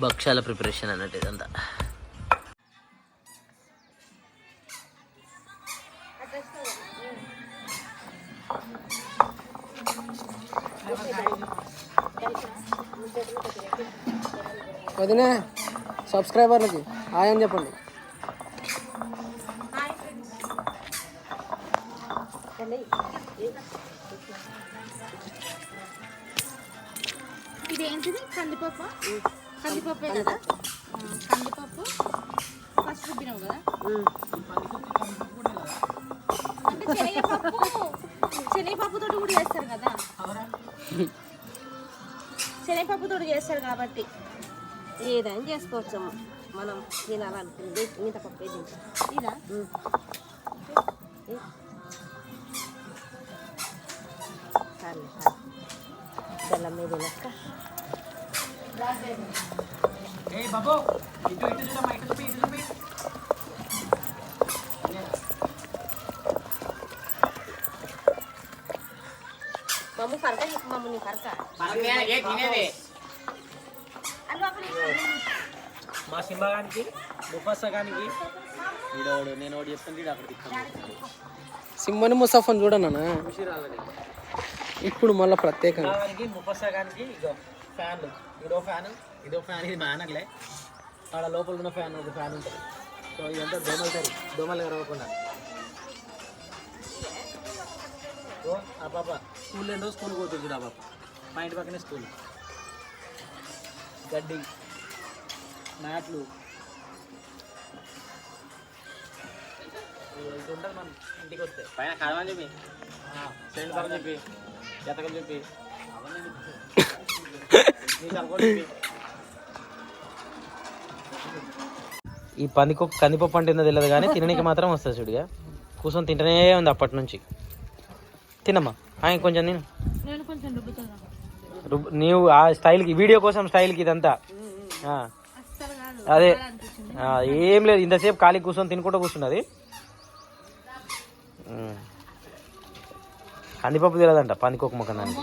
భక్ష్యాల preparation అన్నట్టు ఇదంతా వదినే సబ్స్క్రైబర్లకి హాయ్ అని చెప్పండి. ఇది ఏంటిది కందిపప్పు? కందిపప్పే కదా కందిపప్పు ఫస్ట్ రుబ్బినావు కదా? అంటే శనగపప్పు శనగపప్పుతో కూడా చేస్తారు కదా? శనగపప్పుతో చేస్తారు కాబట్టి ఏదైనా చేసుకోవచ్చు మనం తినాలనుకుంది మిగతా పప్పు ఏది ఇదా? సరే బెల్లం మీద లెక్క మమ్మ ఫరక చెప్పు మమ్మ నీ ఫరక మా సింహగానికి ముఫాసగానికి వీడోడు నేను ఒకటి చెప్తుంటే అక్కడ సింహని ముసాఫన్ చూడన్నా ఇప్పుడు మళ్ళీ ప్రత్యేకంగా. ముఫాసగానికి ఇగో ఫ్యాన్లు. ఇదో ఫ్యాన్ ఇదో ఫ్యాన్ ఇది మేనర్లే ఆడ లోపల ఉన్న ఫ్యాన్ ఒక ఫ్యాన్ ఉంటుంది. సో ఇదంతా దోమలు తరి దోమలు కరవకుండా. ఓ ఆ పాప స్కూల్ ఏంటో స్కూల్ పోతుంది చూడు ఆ పాప. మా ఇంటి పక్కనే స్కూల్. గడ్డి మ్యాట్లు. ఉంటుంది మనం ఇంటికి వస్తే. పైన కడమని చెప్పి. సెండ్ పక్కన చెప్పి. జతకం చెప్పి. ఈ పందికొ కందిపప్పు అంటే ఏందో తెలియదు కానీ తినడానికి మాత్రం వస్తుంది చూడిగా కూర్చొని తింటనే ఉంది అప్పటి నుంచి. తినమ్మా. ఆయన కొంచెం నేను నీవు ఆ స్టైల్కి వీడియో కోసం స్టైల్కి ఇదంతా. అదే. ఏం లేదు. ఇంతసేపు ఖాళీ కూర్చొని తినుకుంటూ కూర్చున్నది. కందిపప్పు తెలియదంట పందికొక్క ముఖం దానికి.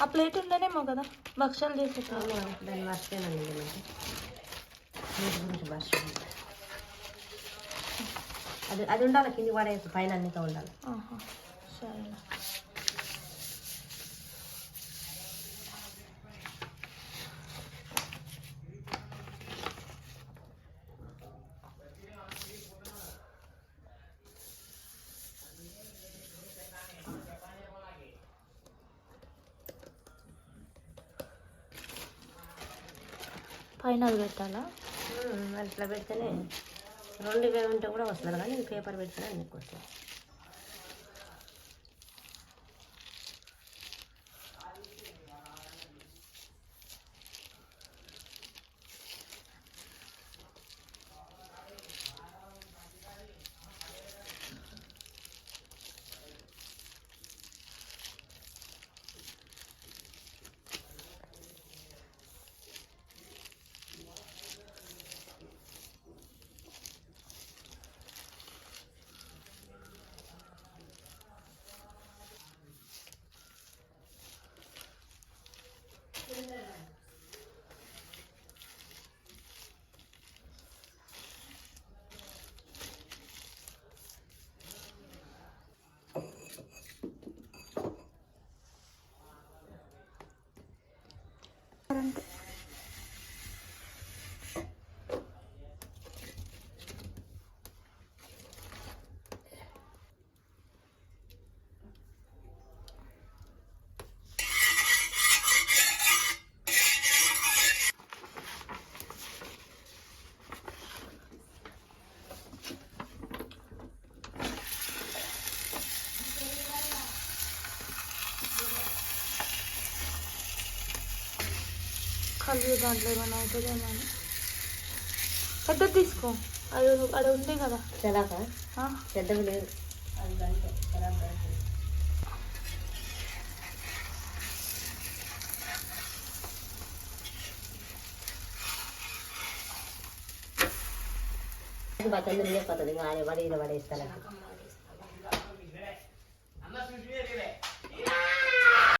ఆ ప్లేట్ ఉండేనేమో కదా భక్షాలు చేసేటప్పుడు దాన్ని మర్చిపోయానండి నేను వీటి గురించి మర్చిపోయాను అది అది ఉండాలి కింది పడేసి పైన అన్నితో ఉండాలి ఆహా, సరే పైన అది పెట్టాలా? అట్లా పెడితేనే. రెండు వే ఉంటే కూడా వస్తుంది కానీ పేపర్ పెడితేనే నీకు వస్తుంది. 我 కలిగి దాంట్లో ఏమైనా అవుతుందేమో అని పెద్దది తీసుకో అది అది ఉంది కదా చలాక ఆ, పెద్దవి లేదు అది గంటే ఖరాబ్ గంటే బతందులు లేకపోతుంది కానీ వాడి పడేస్తాను